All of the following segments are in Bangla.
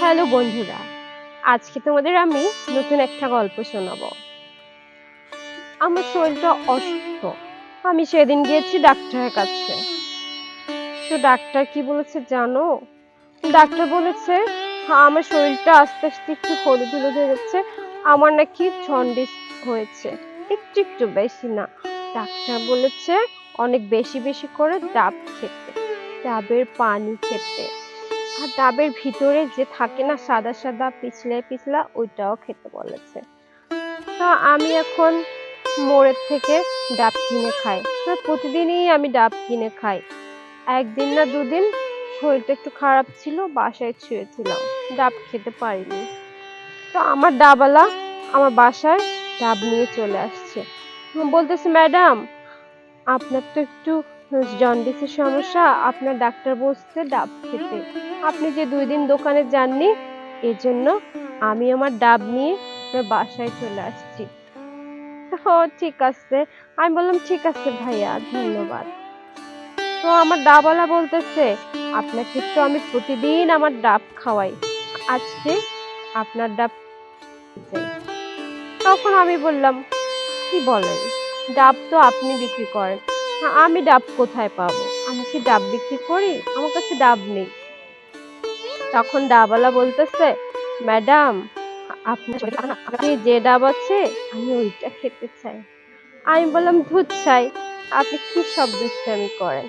হ্যালো বন্ধুরা, আজকে তোমাদের আমি নতুন একটা গল্প শোনাবো। আমার শরীরটা অসুস্থ, আমি সেদিন গিয়েছি ডাক্তারের কাছে। তো ডাক্তার কি বলেছে জানো? ডাক্তার বলেছে হ্যাঁ আমার শরীরটা আস্তে আস্তে একটু হলুদ হলুদ হয়ে যাচ্ছে, আমার নাকি জন্ডিস হয়েছে, একটু একটু বেশি না। ডাক্তার বলেছে, অনেক বেশি বেশি করে ডাব খেতে, ডাবের পানি খেতে। আর ডাবের ভিতরে যে থাকে না সাদা সাদা, পিছলে পিছলা, ওইটাও খেতে বলেছে। তো আমি এখন মোড়ের থেকে ডাব কিনে খাই। প্রতিদিনই আমি ডাব কিনে খাই। একদিন না দুদিন শরীরটা একটু খারাপ ছিল, বাসায় ছুঁয়েছিলাম ডাব খেতে পারিনি। তো আমার ডাবালা আমার বাসায় ডাব নিয়ে চলে আসছে। বলতেছে, ম্যাডাম, আপনার তো একটু জন্ডিসের সমস্যা, আপনার ডাক্তার বলছে ডাব খেতে। আপনি যে দুই দিন দোকানে যাননি, এজন্য আমি আমার ডাব নিয়ে আপনার বাসায় চলে আসছি। ও, ঠিক আছে। আমি বললাম, ঠিক আছে ভাইয়া, ধন্যবাদ। তো আমার ডাবওয়ালা বলতেছে, আপনাকে তো আমি প্রতিদিন আমার ডাব খাওয়াই। আজকে আপনার ডাব তখন আমি বললাম, কি বলেন? ডাব তো আপনি বিক্রি করেন। আমি ডাব কোথায় পাবো? আমি কি ডাব বিক্রি করি? আমার কাছে ডাব নেই। তখন ডাবওয়ালা বলতেছে, ম্যাডাম, আপনি যে ডাব আছে, আমি ওইটা খেতে চাই। আমি বললাম দুধ চাই আপনি কি সব দুষ্টামি করেন?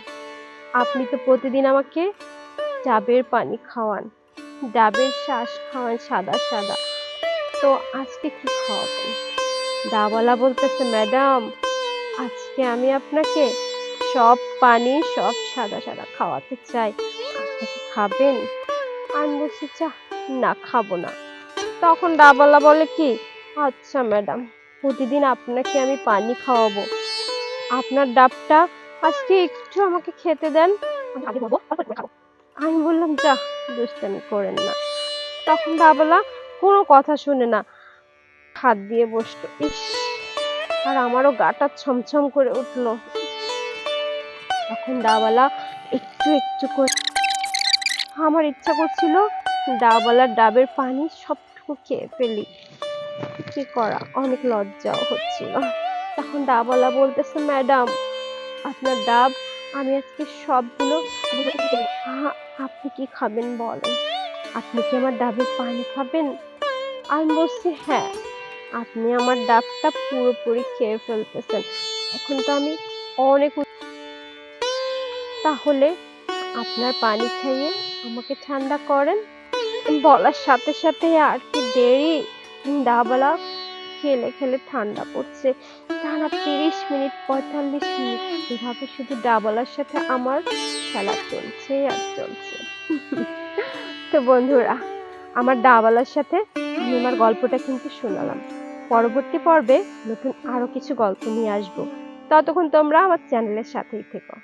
আপনি তো প্রতিদিন আমাকে ডাবের পানি খাওয়ান, ডাবের শ্বাস খাওয়ান সাদা সাদা। তো আজকে কি খাওয়াবেন? ডাবওয়ালা বলতেছে, ম্যাডাম আজকে আমি আপনাকে সব পানি, সব সাদা সাদা খাওয়াতে চাই। আপনি কি খাবেন? আমি বলছি চা না, খাব না। তখন ডাবওয়ালা বলে কি আচ্ছা ম্যাডাম, প্রতিদিন আপনাকে আমি পানি খাওয়াবো। আপনার ডাবটা আজকে একটু আমাকে খেতে দেন। আমি বললাম, যা, দুষ্টামি করেন না। তখন ডাবওয়ালা কোনো কথা শুনে না, হাত দিয়ে বসল। ইস আর আমারও গাটা ছমছম করে উঠল। তখন ডাবওয়ালা একটু একটু করে আমার ইচ্ছা করছিল ডাবওয়ালার ডাবের পানি সবটুকু খেয়ে ফেলি। কি করা? অনেক লজ্জাও হচ্ছিল। তখন ডাবওয়ালা বলতেছে, ম্যাডাম, আপনার ডাব আমি আজকে সবগুলো আপনি কি খাবেন বলেন? আপনি কি আমার ডাবের পানি খাবেন? আমি বলছি হ্যাঁ। আপনি আমার ডাবটা পুরোপুরি খেয়ে ফেলতেছেন। এখন তো আমি অনেক তাহলে আপনার পানি খাইয়ে আমাকে ঠান্ডা করেন? বলার সাথে সাথে আর কি দেরি। ডাবলা খেলে খেলে ঠান্ডা পড়ছে। টানা তিরিশ মিনিট, পঁয়তাল্লিশ মিনিট এভাবে শুধু ডাবলার সাথে আমার খেলা চলছে আর চলছে। তো বন্ধুরা, আমার ডাবলার সাথে আমি আমার গল্পটা কিন্তু শোনালাম। পরবর্তী পর্বে নতুন আরও কিছু গল্প নিয়ে আসব। ততক্ষণ তোমরা আমার চ্যানেলের সাথেই থেকো।